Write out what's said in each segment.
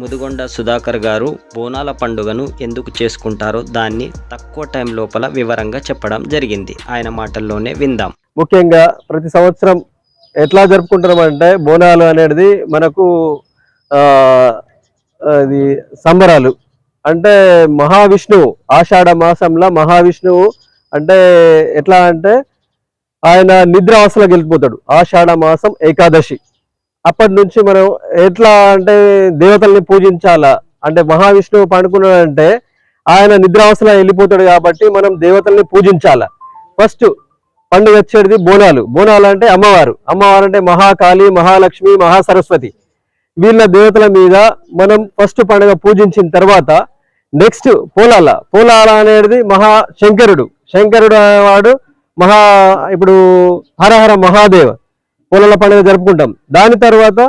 ముదుగొండ సుధాకర్ గారు బోనాల పండుగను ఎందుకు చేసుకుంటారో దాన్ని తక్కువ టైం లోపల వివరంగా చెప్పడం జరిగింది. ఆయన మాటల్లోనే విందాం. ముఖ్యంగా ప్రతి సంవత్సరం ఎట్లా జరుపుకుంటున్నామంటే బోనాలు అనేది మనకు అది సంబరాలు. అంటే మహావిష్ణువు ఆషాఢ మాసంలో మహావిష్ణువు అంటే ఎట్లా అంటే ఆయన నిద్ర అవస్థలోకి వెళ్ళిపోతాడు. ఆషాఢ మాసం ఏకాదశి. అప్పటి నుంచి మనం ఎట్లా అంటే దేవతల్ని పూజించాలా? అంటే మహావిష్ణువు పండుకున్నాడంటే ఆయన నిద్రావస్థలో వెళ్ళిపోతాడు కాబట్టి మనం దేవతల్ని పూజించాల? ఫస్ట్ పండుగ వచ్చేది బోనాలు. బోనాలు అంటే అమ్మవారు. అమ్మవారు అంటే మహాకాళి మహాలక్ష్మి మహాసరస్వతి. వీళ్ళ దేవతల మీద మనం ఫస్ట్ పండుగ పూజించిన తర్వాత నెక్స్ట్ పోలాల. పోలాల అనేది మహా శంకరుడు. శంకరుడు అనేవాడు మహా ఇప్పుడు హరహర మహాదేవ్. పోలాల పండుగ జరుపుకుంటాం. దాని తర్వాత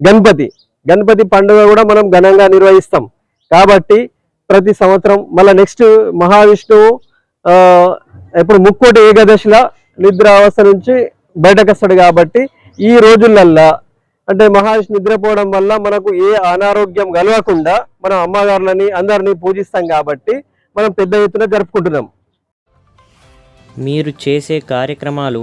గణపతి. గణపతి పండుగ కూడా మనం ఘనంగా నిర్వహిస్తాం. కాబట్టి ప్రతి సంవత్సరం మళ్ళీ నెక్స్ట్ మహావిష్ణువు ఇప్పుడు ముక్కోటి ఏకాదశిలో నిద్ర అవస్థ నుంచి బయటకు వస్తాడు కాబట్టి ఈ రోజులల్లా అంటే మహావిష్ణు నిద్రపోవడం వల్ల మనకు ఏ అనారోగ్యం కలగకుండా మనం అమ్మగారులని అందరినీ పూజిస్తాం కాబట్టి మనం పెద్ద ఎత్తున జరుపుకుంటున్నాం. మీరు చేసే కార్యక్రమాలు